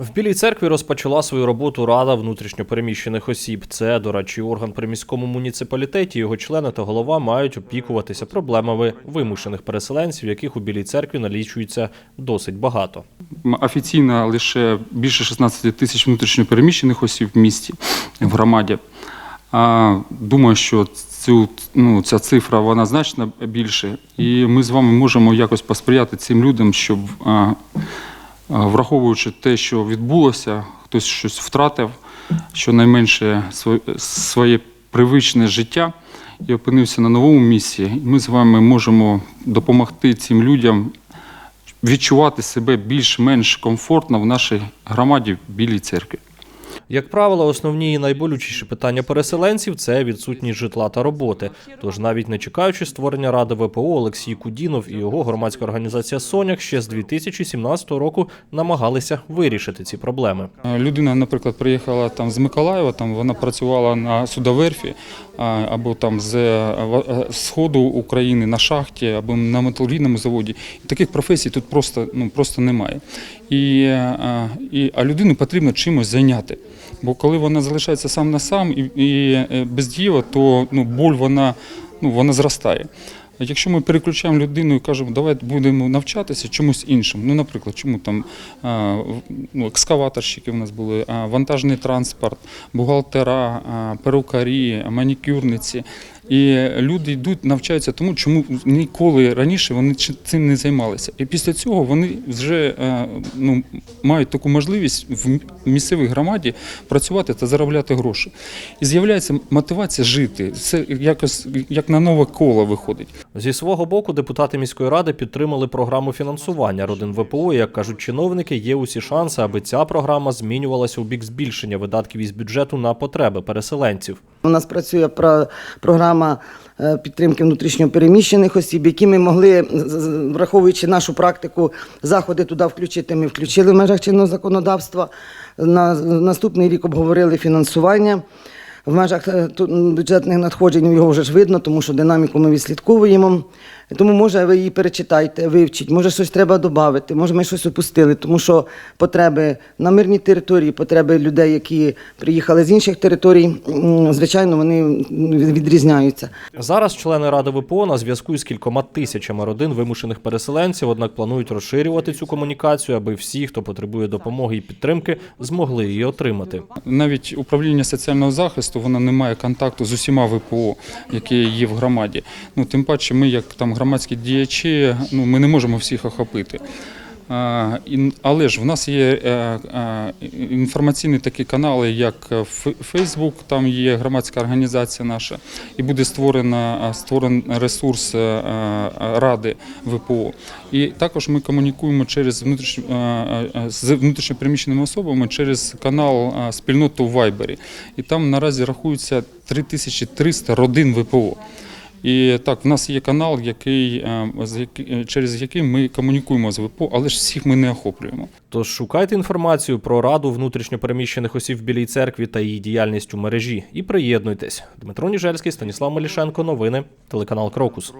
В Білій церкві розпочала свою роботу Рада внутрішньопереміщених осіб. Це дорадчий орган при міському муніципалітеті. Його члени та голова мають опікуватися проблемами вимушених переселенців, яких у Білій церкві налічується досить багато. Офіційно лише більше 16 тисяч внутрішньопереміщених осіб в місті, в громаді. Думаю, що цю, ну, ця цифра вона значно більше. І ми з вами можемо якось посприяти цим людям, щоб, враховуючи те, що відбулося, хтось щось втратив, щонайменше своє, привичне життя і опинився на новому місці. Ми з вами можемо допомогти цим людям відчувати себе більш-менш комфортно в нашій громаді в Білій церкві. Як правило, основні і найболючіші питання переселенців це відсутність житла та роботи. Тож, навіть не чекаючи створення ради ВПО, Олексій Кудінов і його громадська організація Соняк ще з 2017 року намагалися вирішити ці проблеми. Людина, наприклад, приїхала там з Миколаєва, там вона працювала на судоверфі або там з е, е, сходу України на шахті або на металургійному заводі. Таких професій тут просто, ну, просто немає. І, е, і, а людину потрібно чимось зайняти. Бо коли вона залишається сам на сам і, і е, бездієва, то ну, боль вона, ну, вона зростає. Якщо ми переключаємо людину і кажемо, давайте будемо навчатися чомусь іншому. Ну, наприклад, чому там ну, екскаваторщики в нас були, вантажний транспорт, бухгалтера, перукарі, манікюрниці. І люди йдуть, навчаються тому, чому ніколи раніше вони цим не займалися. І після цього вони вже е, ну, мають таку можливість в місцевій громаді працювати та заробляти гроші. І з'являється мотивація жити. Це якось як на нове коло виходить. Зі свого боку, депутати міської ради підтримали програму фінансування родин ВПО. І, Як кажуть чиновники, є усі шанси, аби ця програма змінювалася у бік збільшення видатків із бюджету на потреби переселенців. У нас працює про- програма е, підтримки внутрішньопереміщених осіб, які ми могли, враховуючи нашу практику, заходи туди включити. Ми включили в межах чинного законодавства. На наступний рік обговорили фінансування. В межах е, ту- бюджетних надходжень його вже ж видно, тому що динаміку ми відслідковуємо. Тому, може, ви її перечитайте, вивчіть, може, щось треба додати, може, ми щось опустили, тому що потреби на мирній території, потреби людей, які приїхали з інших територій, звичайно, вони відрізняються. Зараз члени ради ВПО на зв'язку із кількома тисячами родин вимушених переселенців, однак планують розширювати цю комунікацію, аби всі, хто потребує допомоги і підтримки, змогли її отримати. Навіть управління соціального захисту воно не має контакту з усіма ВПО, які є в громаді. Ну тим паче, ми, як там громадські діячі, ну ми не можемо всіх охопити. Але ж в нас є е, е, інформаційні такі канали, як Фейсбук, там є громадська організація наша, і буде створена створений ресурс е, е, ради ВПО. І також ми комунікуємо через внутрішньо е, е, з внутрішньопереміщеними особами через канал е, спільноту в Вайбері. І там наразі рахується 3300 родин ВПО. І так, в нас є канал, який, е, який- через який ми комунікуємо з ВПО, але ж всіх ми не охоплюємо. Тож шукайте інформацію про раду внутрішньопереміщених осіб Білій церкві та її діяльність у мережі і приєднуйтесь. Дмитро Ніжельський, Станіслав Малішенко. Новини, телеканал Крокус.